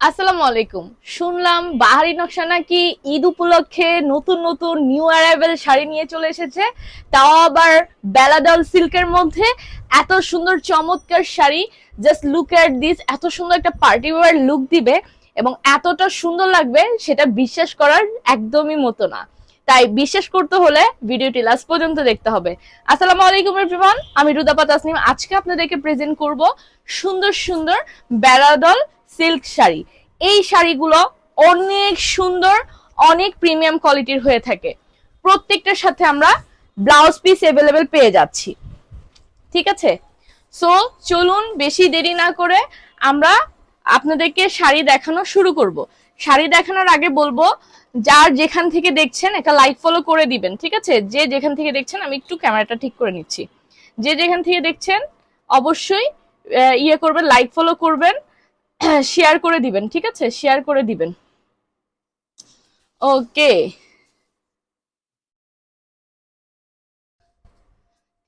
আসসালামু আলাইকুম। শুনলাম বাহারি নকশা নাকি ঈদ উপলক্ষে নতুন নতুন নিউ অ্যারাইভেল শাড়ি নিয়ে চলে এসেছে, তাও আবার বেলাডল সিল্কের মধ্যে। এত সুন্দর চমৎকার sari just look at this এত সুন্দর একটা পার্টি ওয়ার লুক দিবে এবং এতটা সুন্দর লাগবে, সেটা বিশ্বাস করার একদমই মতো না। তাই বিশ্বাস করতে হলে ভিডিওটি লাস্ট পর্যন্ত দেখতে হবে। আসসালামু আলাইকুম এভরিওয়ান আমি রুদাপা তাসনিম। আজকে আপনাদেরকে প্রেজেন্ট করব সুন্দর সুন্দর বেলাডল সিল্ক শাড়ি। এই শাড়িগুলো অনেক সুন্দর, অনেক প্রিমিয়াম কোয়ালিটির হয়ে থাকে। প্রত্যেকটার সাথে আমরা ব্লাউজ পিস অ্যাভেলেবেল পেয়ে যাচ্ছি। ঠিক আছে? সো চলুন বেশি দেরি না করে আমরা আপনাদেরকে শাড়ি দেখানো শুরু করব। শাড়ি দেখানোর আগে বলব, যার যেখান থেকে দেখছেন একটা লাইক ফলো করে দিবেন, ঠিক আছে? যে যেখান থেকে দেখছেন, আমি একটু ক্যামেরাটা ঠিক করে নিচ্ছি। যে যেখান থেকে দেখছেন, অবশ্যই ইয়ে করবেন লাইক ফলো করবেন। শেয়ার করে দিবেন, ঠিক আছে? শেয়ার করে দিবেন। ওকে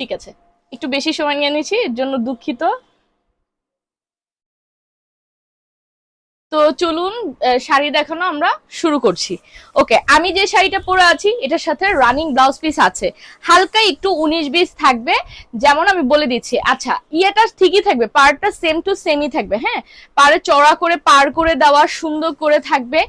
ঠিক আছে। একটু বেশি সময় নিয়ে নিয়েছি এর জন্য দুঃখিত। তো চলুন শাড়ি দেখানো আমরা শুরু করছি। ওকে আমি যে শাড়িটা পরে আছি, এটার সাথে রানিং ব্লাউজ পিস আছে। হালকা একটু উনিশ বিশ থাকবে, যেমন আমি বলে দিচ্ছি। আচ্ছা ইয়েটা ঠিকই থাকবে, পাড়টা সেম টু সেমই থাকবে হ্যাঁ? পাড়ে চড়া করে, পার করে দেওয়া, সুন্দর করে থাকবে,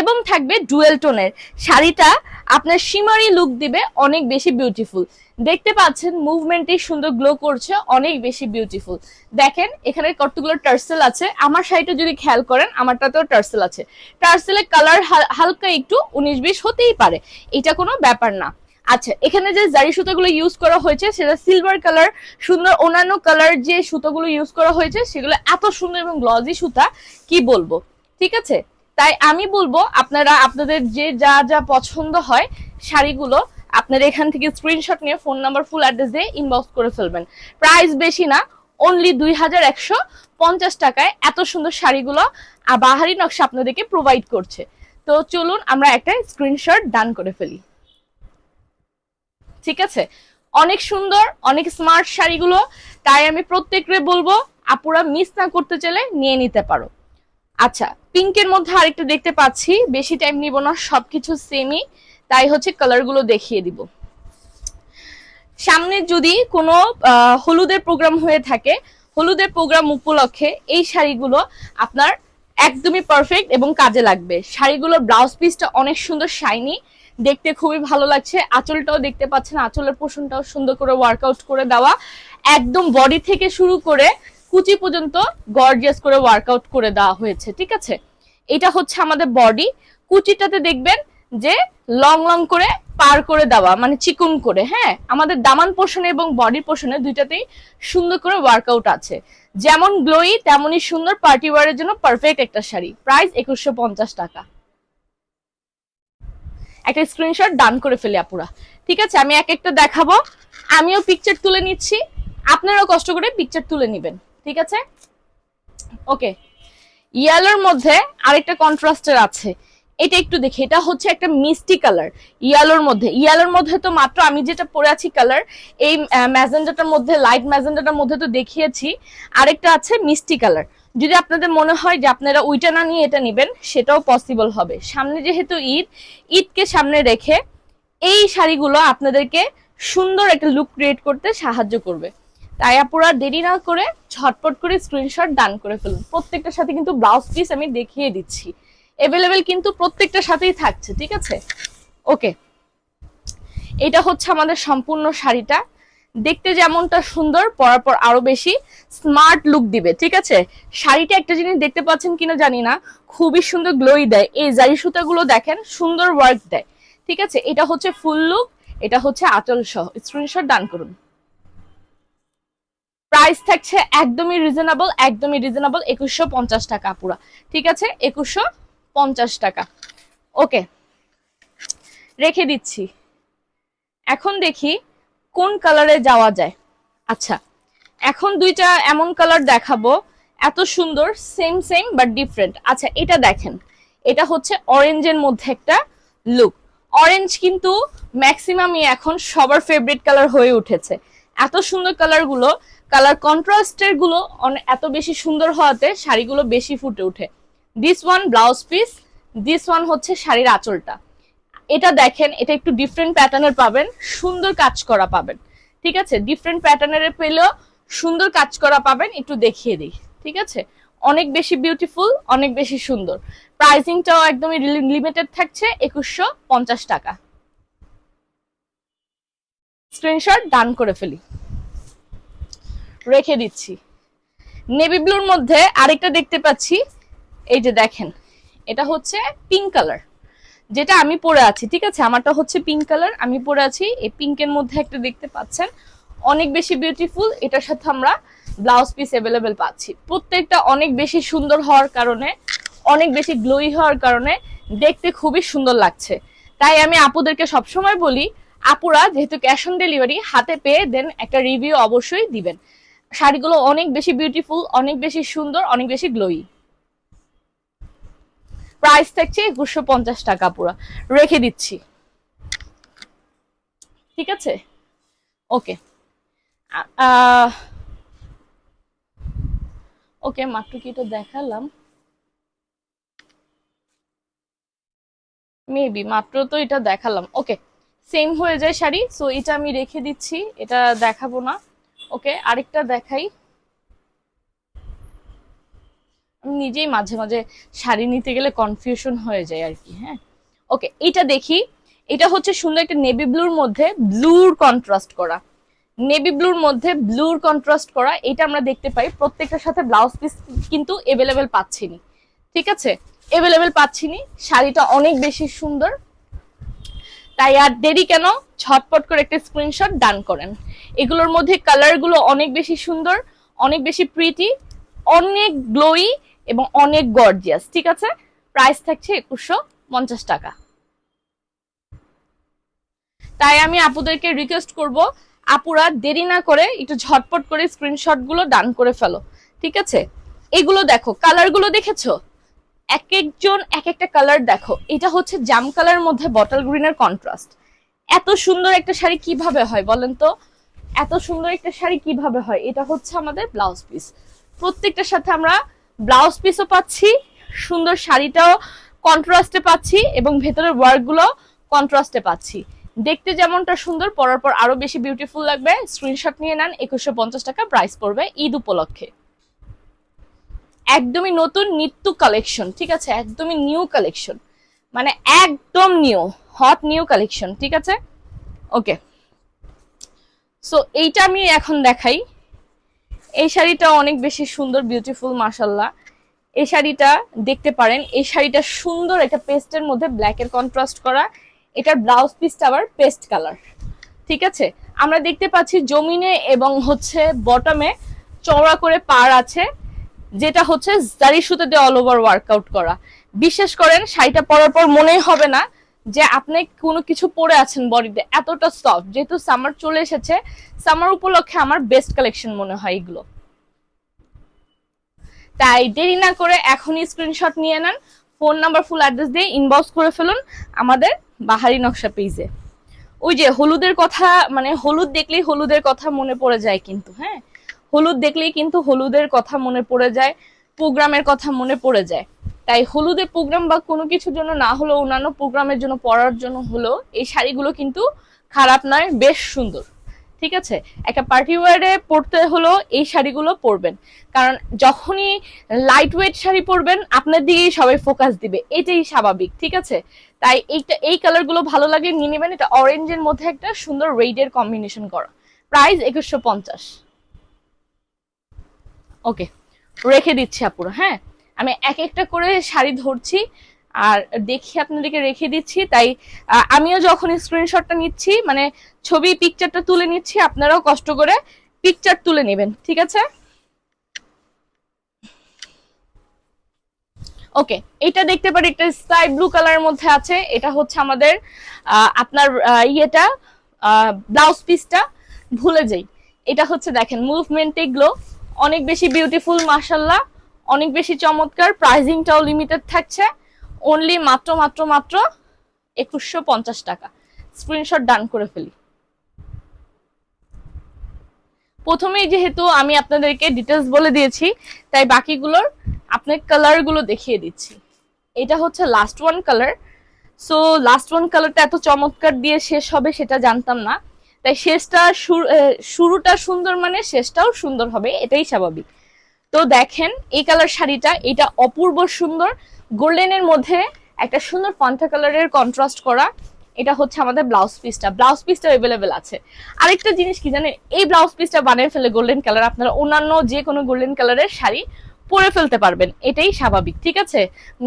এবং থাকবে ডুয়েল টোনের শাড়িটা আপনার শিমারি লুক দিবে, অনেক বেশি বিউটিফুল দেখতে পাচ্ছেন মুভমেন্টই সুন্দর গ্লো করছে, অনেক বেশি বিউটিফুল দেখেন, এখানে কতগুলো টার্সেল আছে। আমার শাড়িটা যদি খেয়াল করেন আমারটাতেও টার্সেল আছে। টার্সেলের কালার হালকা একটু উনিশ বিশ হতেই পারে। এটা কোনো ব্যাপার না। আচ্ছা এখানে যে জারি সুতোগুলো ইউজ করা হয়েছে, সেটা সিলভার কালার সুন্দর অন্যান্য কালার যে সুতোগুলো ইউজ করা হয়েছে, সেগুলো এত সুন্দর এবং গ্লজি সুতা, কি বলব? ঠিক আছে? তাই আমি বলব, আপনারা, আপনাদের যে যা যা পছন্দ হয় শাড়িগুলো আপনারা এখান থেকে স্ক্রিনশট নিয়ে ফোন নাম্বার ফুল অ্যাড্রেস দিয়ে ইনবক্স করে ফেলবেন। প্রাইস বেশি না অনলি দুই হাজার একশো পঞ্চাশ টাকায় এত সুন্দর শাড়িগুলো আর বাহারি নকশা আপনাদেরকে প্রোভাইড করছে। তো চলুন আমরা একটা স্ক্রিনশট ডান করে ফেলি। ঠিক আছে? অনেক সুন্দর, অনেক স্মার্ট শাড়িগুলো, তাই আমি প্রত্যেকরে বলব, আপুরা মিস না করতে চাইলে নিয়ে নিতে পারো। আচ্ছা পিঙ্কের মধ্যে আরেকটা দেখতে পাচ্ছি, বেশি টাইম নিব না, সবকিছু সেমই তাই হচ্ছে কালারগুলো দেখিয়ে দিব। সামনে যদি কোনো হলুদের প্রোগ্রাম হয়ে থাকে, হলুদের প্রোগ্রাম উপলক্ষে এই শাড়িগুলো আপনার একদমই পারফেক্ট এবং কাজে লাগবে। শাড়িগুলোর ব্লাউজ পিসটা অনেক সুন্দর শাইনি দেখতে খুবই ভালো লাগছে। আঁচলটাও দেখতে পাচ্ছেন, আঁচলের পোষণটাও সুন্দর করে ওয়ার্কআউট করে দেওয়া। একদম বডি থেকে শুরু করে কুচি পর্যন্ত গর্জিয়াস করে ওয়ার্কআউট করে দেওয়া হয়েছে, ঠিক আছে? এটা হচ্ছে আমাদের বডি কুচিটাতে দেখবেন যে লং লং করে পার করে দেওয়া মানে চিকুন করে হ্যাঁ? আমাদের দামান পোষণে এবং বডি পোষণে দুইটাতেই সুন্দর করে ওয়ার্কআউট আছে। যেমন গ্লোই তেমনই সুন্দর পার্টি ওয়ারের জন্য পারফেক্ট একটা শাড়ি। প্রাইস একুশশো পঞ্চাশ টাকা। একটা স্ক্রিনশট ডান করে ফেলে আপুরা। ঠিক আছে? আমি এক একটা দেখাবো। আমিও পিকচার তুলে নিচ্ছি। আপনারাও কষ্ট করে পিকচার তুলে নেবেন। ঠিক আছে? ওকে ইয়েলোর মধ্যে আরেকটা কন্ট্রাস্টের আছে। এটা একটু দেখি, এটা হচ্ছে একটা মিষ্টি কালার, ইয়ালোর মধ্যে। ইয়ালোর মধ্যে তো মাত্র আমি যেটা পরে আছি কালার, এই ম্যাজেন্ডাটার মধ্যে, লাইট ম্যাজেন্ডাটার মধ্যে তো দেখিয়েছি। আরেকটা আছে মিষ্টি কালার। যদি আপনাদের মনে হয় যে আপনারা ওইটা না নিয়ে এটা নেবেন, সেটাও পসিবল হবে। সামনে যেহেতু ঈদ, ঈদকে সামনে রেখে এই শাড়িগুলো আপনাদেরকে সুন্দর একটা লুক ক্রিয়েট করতে সাহায্য করবে। তাই আপুরা দেরি না করে ঝটপট করে স্ক্রিনশট ডান করে ফেলুন। প্রত্যেকটার সাথে কিন্তু ব্লাউজ পিস আমি দেখিয়ে দিচ্ছি। অ্যাভেলেবেল কিন্তু প্রত্যেকটার সাথেই থাকছে, ঠিক আছে? ওকে এটা হচ্ছে আমাদের সম্পূর্ণ শাড়িটা। দেখতে যেমনটা সুন্দর, পরার পর আরও বেশি স্মার্ট লুক দিবে, ঠিক আছে? শাড়িটা একটা জিনিস দেখতে পাচ্ছেন কিনা জানি না, খুবই সুন্দর গ্লোই দেয়। এই জারি সুতাগুলো দেখেন, সুন্দর ওয়ার্ক দেয়, ঠিক আছে? এটা হচ্ছে ফুল লুক এটা হচ্ছে আঁচল সহ। স্ক্রিনশট ডান করুন। প্রাইস থাকছে একদমই রিজনেবল একদমই রিজনেবল একুশশো পঞ্চাশ টাকা পুরা ঠিক আছে? একুশশো পঞ্চাশ টাকা। ওকে, রেখে দিচ্ছি। এখন দেখি কোন কালারে যাওয়া যায়। আচ্ছা এখন দুইটা এমন কালার দেখাবো। এত সুন্দর সেম সেম বাট ডিফারেন্ট আচ্ছা এটা দেখেন। এটা হচ্ছে অরেঞ্জের মধ্যে একটা লুক অরেঞ্জ কিন্তু ম্যাক্সিমামই এখন সবার ফেভারিট কালার হয়ে উঠেছে। এত সুন্দর কালারগুলো কালার কন্ট্রাস্টেরগুলো এত বেশি সুন্দর হওয়াতে শাড়িগুলো বেশি ফুটে ওঠে। This one blouse piece this one হচ্ছে শাড়ির আঁচলটা। এটা দেখেন, এটা একটু ডিফারেন্ট প্যাটার্নের পাবেন, সুন্দর কাজ করা পাবেন। ঠিক আছে? ডিফারেন্ট প্যাটার্নের পেলেও সুন্দর কাজ করা পাবেন, একটু দেখিয়ে দিই। ঠিক আছে? অনেক বেশি বিউটিফুল অনেক বেশি সুন্দর। প্রাইসিংটাও একদমই লিমিটেড থাকছে, একুশশো পঞ্চাশ টাকা। স্ক্রিনশট ডান করে ফেলি। রেখে দিচ্ছি। নেভি ব্লুর মধ্যে আরেকটা দেখতে পাচ্ছি। এই যে দেখেন, এটা হচ্ছে পিঙ্ক কালার যেটা আমি পরে আছি, ঠিক আছে? আমারটা হচ্ছে পিঙ্ক কালার আমি পরে আছি, এই পিঙ্কের মধ্যে একটা দেখতে পাচ্ছেন, অনেক বেশি বিউটিফুল এটার সাথে আমরা ব্লাউজ পিস অ্যাভেলেবেল পাচ্ছি। প্রত্যেকটা অনেক বেশি সুন্দর হওয়ার কারণে, অনেক বেশি গ্লোই হওয়ার কারণে দেখতে খুবই সুন্দর লাগছে। তাই আমি আপুদেরকে সবসময় বলি, আপুরা যেহেতু ক্যাশ অন ডেলিভারি হাতে পেয়ে দেন একটা রিভিউ অবশ্যই দিবেন। শাড়িগুলো অনেক বেশি বিউটিফুল অনেক বেশি সুন্দর, অনেক বেশি গ্লোই প্রাইস থাকছে একুশশো পঞ্চাশ টাকা পুরো। রেখে দিচ্ছি। ঠিক আছে? ওকে। ওকে, মাত্র কি তো দেখালাম? মেবি মাত্র তো এটা দেখালাম। ওকে সেম হয়ে যায় শাড়ি সো এটা আমি রেখে দিচ্ছি, এটা দেখাবো না। ওকে, আরেকটা দেখাই আমি নিজেই মাঝে মাঝে শাড়ি নিতে গেলে কনফিউশন হয়ে যায় আর কি হ্যাঁ? ওকে এটা দেখি। এটা হচ্ছে সুন্দর একটা নেভি ব্লুর মধ্যে ব্লুর কন্ট্রাস্ট করা। নেভি ব্লুর মধ্যে ব্লুর কন্ট্রাস্ট করা, এটা আমরা দেখতে পাই। প্রত্যেকটার সাথে ব্লাউজ পিস কিন্তু এভেলেবেল পাচ্ছি পাচ্ছিনি। ঠিক আছে? এভেলেবেল পাচ্ছি পাচ্ছিনি। শাড়িটা অনেক বেশি সুন্দর। তাই আর দেরি কেন? ঝটপট করে একটা স্ক্রিনশট ডান করেন। এগুলোর মধ্যে কালারগুলো অনেক বেশি সুন্দর, অনেক বেশি প্রিটি অনেক গ্লোই এবং অনেক গর্জিয়াস ঠিক আছে? প্রাইস থাকছে একুশশো পঞ্চাশ টাকা। তাই আমি আপুদেরকে রিকোয়েস্ট করব, আপুরা দেরি না করে একটু ঝটপট করে স্ক্রিনশটগুলো ডান করে ফেলো, ঠিক আছে? এগুলো দেখো কালারগুলো দেখেছ? এক একজন, এক একটা কালার দেখো। এটা হচ্ছে জাম কালার মধ্যে বটল গ্রিনের কন্ট্রাস্ট এত সুন্দর একটা শাড়ি কীভাবে হয় বলেন তো? এত সুন্দর একটা শাড়ি কীভাবে হয়? এটা হচ্ছে আমাদের ব্লাউজ পিস প্রত্যেকটার সাথে আমরা ব্লাউজ পিসও পাচ্ছি, সুন্দর শাড়িটাও কন্ট্রাস্টে পাচ্ছি এবং ভেতরের ওয়ার্কগুলো কন্ট্রাস্টে পাচ্ছি। দেখতে যেমনটা সুন্দর, পরার পর আরও বেশি বিউটিফুল লাগবে। স্ক্রিনশট নিয়ে নেন, একুশশো পঞ্চাশ টাকা প্রাইস পড়বে ঈদ উপলক্ষে। একদমই নতুন নিত্য কালেকশন ঠিক আছে? একদমই নিউ কালেকশন মানে একদম নিউ হট নিউ কালেকশন ঠিক আছে? ওকে সো এইটা আমি এখন দেখাই। এই শাড়িটা অনেক বেশি সুন্দর বিউটিফুল মাসাল্লাহ এই শাড়িটা দেখতে পারেন, এই শাড়িটা সুন্দর একটা পেস্টের মধ্যে ব্ল্যাকের কন্ট্রাস্ট করা। এটার ব্লাউজ পিসটা আবার পেস্ট কালার ঠিক আছে? আমরা দেখতে পাচ্ছি জমিনে এবং হচ্ছে বটমে চওড়া করে পার আছে, যেটা হচ্ছে জারি সুতো দিয়ে অল ওভার ওয়ার্কআউট করা। বিশেষ করেন, শাড়িটা পরার পর মনেই হবে না যে আপনি কোনো কিছু পরে আছেন বডিতে, এতটা সফট যেহেতু সামার চলে এসেছে সামার উপলক্ষে আমার বেস্ট কালেকশন মনে হয় এগুলো। তাই দেরি না করে এখনই স্ক্রিনশট নিয়ে নেন ফোন নাম্বার ফুল অ্যাড্রেস দিয়ে ইনবক্স করে ফেলুন আমাদের বাহারি নকশা পেজে ওই যে হলুদের কথা মানে হলুদ দেখলেই হলুদের কথা মনে পড়ে যায় কিন্তু হ্যাঁ? হলুদ দেখলেই কিন্তু হলুদের কথা মনে পড়ে যায় প্রোগ্রামের কথা মনে পড়ে যায়। তাই হলুদে প্রোগ্রাম বা কোনো কিছুর জন্য না হলেও অন্যান্য প্রোগ্রামের জন্য পড়ার জন্য হলো এই শাড়িগুলো কিন্তু খারাপ নয়, বেশ সুন্দর। ঠিক আছে? একটা পার্টি ওয়ারে পরতে হলো এই শাড়িগুলো পরবেন। কারণ যখনই লাইট ওয়েট শাড়ি পরবেন, আপনার দিকেই সবাই ফোকাস দিবে। এটাই স্বাভাবিক, ঠিক আছে? তাই এইটা, এই কালারগুলো ভালো লাগে, নিয়ে নেবেন। এটা অরেঞ্জের মধ্যে একটা সুন্দর রেডের কম্বিনেশন করা। প্রাইস একুশশো পঞ্চাশ। ওকে রেখে দিচ্ছি আপুরা হ্যাঁ? আমি এক একটা করে শাড়ি ধরছি আর দেখি আপনাদেরকে রেখে দিচ্ছি। তাই আমিও যখন স্ক্রিনশটটা নিচ্ছি মানে ছবি পিকচারটা তুলে নিচ্ছি, আপনারাও কষ্ট করে পিকচার তুলে নেবেন, ঠিক আছে? ওকে এটা দেখতে পারি একটা স্কাই ব্লু কালারের মধ্যে আছে। এটা হচ্ছে আমাদের আপনার ইয়েটা ব্লাউজ পিসটা ভুলে যাই। এটা হচ্ছে দেখেন মুভমেন্ট এগুলো অনেক বেশি বিউটিফুল মাসাল্লাহ অনেক বেশি চমৎকার প্রাইজিংটাও লিমিটেড থাকছে। অনলি মাত্র মাত্র মাত্র একুশশো পঞ্চাশ টাকা। স্ক্রিনশট ডান করে ফেলি। প্রথমেই যেহেতু আমি আপনাদেরকে ডিটেলস বলে দিয়েছি, তাই বাকিগুলোর আপনার কালারগুলো দেখিয়ে দিচ্ছি। এটা হচ্ছে last one colour so last one কালারটা এত চমৎকার দিয়ে শেষ হবে সেটা জানতাম না। তাই শেষটা শুরু- শুরুটা সুন্দর মানে শেষটাও সুন্দর হবে, এটাই স্বাভাবিক। তো দেখেন, এই কালার শাড়িটা, এটা অপূর্ব সুন্দর। গোল্ডেনের মধ্যে একটা সুন্দর ফান্টা কালারের কন্ট্রাস্ট করা। এটা হচ্ছে আমাদের ব্লাউজ পিসটা ব্লাউজ পিসটা অ্যাভেলেবেল আছে। আরেকটা জিনিস কি জানেন, এই ব্লাউজ পিসটা বানিয়ে ফেলে গোল্ডেন কালার আপনারা অন্যান্য যে কোনো গোল্ডেন কালারের শাড়ি পরে ফেলতে পারবেন। এটাই স্বাভাবিক, ঠিক আছে?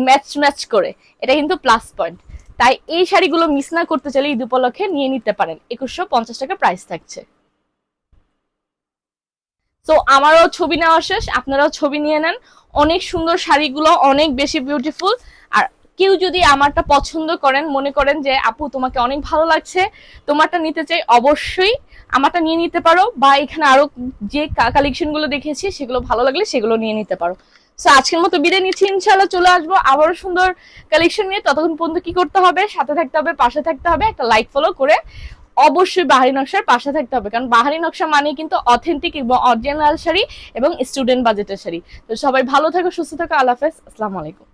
ম্যাচ ম্যাচ করে। এটা কিন্তু প্লাস পয়েন্ট তাই এই শাড়িগুলো মিস না করতে চাইলে ঈদ উপলক্ষে নিয়ে নিতে পারেন। একুশশো পঞ্চাশ টাকা প্রাইস থাকছে। তো আমারও ছবি নেওয়া শেষ, আপনারাও ছবি নিয়ে নেন। অনেক সুন্দর শাড়িগুলো, অনেক বেশি বিউটিফুল আর কেউ যদি আমারটা পছন্দ করেন, মনে করেন যে, আপু, তোমাকে অনেক ভালো লাগছে, তোমারটা নিতে চাই, অবশ্যই আমারটা নিয়ে নিতে পারো। বা এখানে আরও যে কালেকশনগুলো দেখেছি, সেগুলো ভালো লাগলে সেগুলো নিয়ে নিতে পারো। সো আজকের মতো বিদায় নিচ্ছি ইনশাল্লাহ চলে আসব আবারও সুন্দর কালেকশন নিয়ে। ততক্ষণ পর্যন্ত কি করতে হবে? সাথে থাকতে হবে, পাশে থাকতে হবে, একটা লাইক ফলো করে অবশ্যই বাহারি নকশার পাশে থাকতে হবে। কারণ বাহারি নকশা মানে কিন্তু অথেন্টিক এবং অরিজিনাল শাড়ি এবং স্টুডেন্ট বাজেটের শাড়ি। তো সবাই ভালো থাকো, সুস্থ থাকো, আল্লাহ হাফেজ। আসসালামু আলাইকুম।